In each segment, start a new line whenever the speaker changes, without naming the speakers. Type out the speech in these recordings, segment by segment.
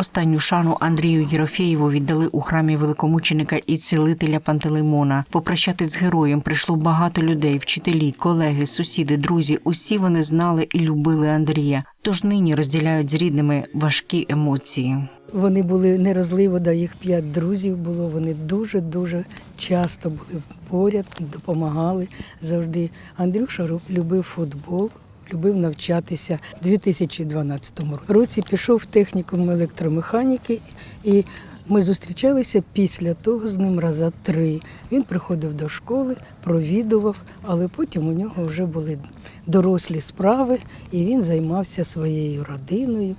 Останню шану Андрію Єрофєєву віддали у храмі великомученика і цілителя Пантелеймона. Попрощатись з героєм прийшло багато людей, вчителі, колеги, сусіди, друзі. Усі вони знали і любили Андрія. Тож нині розділяють з рідними важкі емоції.
Вони були нерозливо, їх п'ять друзів було. Вони дуже-дуже часто були поряд, допомагали завжди. Андрюша любив футбол, любив навчатися. У 2012 році пішов в технікум електромеханіки і. Ми зустрічалися після того з ним раза три. Він приходив до школи, провідував, але потім у нього вже були дорослі справи, і він займався своєю родиною.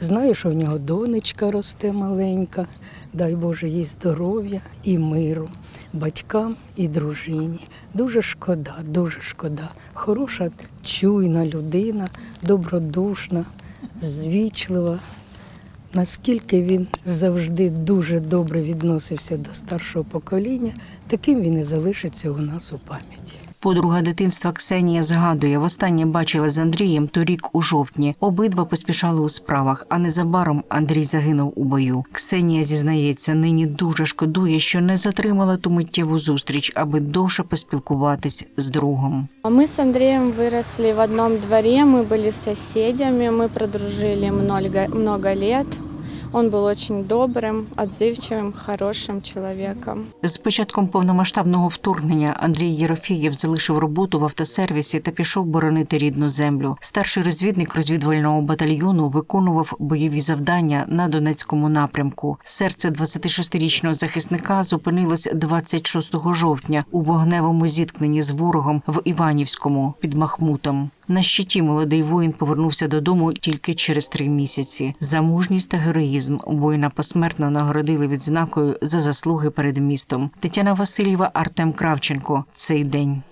Знаю, що в нього донечка росте маленька. Дай Боже їй здоров'я і миру, батькам і дружині. Дуже шкода, дуже шкода. Хороша, чуйна людина, добродушна, звічлива. Наскільки він завжди дуже добре відносився до старшого покоління, таким він і залишиться у нас у пам'яті.
Подруга дитинства Ксенія згадує, востаннє бачила з Андрієм торік у жовтні. Обидва поспішали у справах, а незабаром Андрій загинув у бою. Ксенія зізнається, нині дуже шкодує, що не затримала ту миттєву зустріч, аби довше поспілкуватись з другом.
А Мы с Андреем выросли в одном дворе, мы были соседями, мы продружили много, много лет. Он был очень добрым, отзывчивым, хорошим человеком.
З початком повномасштабного вторгнення Андрій Єрофєєв залишив роботу в автосервісі та пішов боронити рідну землю. Старший розвідник розвідувального батальйону виконував бойові завдання на Донецькому напрямку. Серце 26-річного захисника зупинилось 26 жовтня у вогневому зіткненні з ворогом в Іванівському під Махмутом. На щиті молодий воїн повернувся додому тільки через три місяці. За мужність та героїзм воїна посмертно нагородили відзнакою за заслуги перед містом. Тетяна Васильєва, Артем Кравченко. Цей день.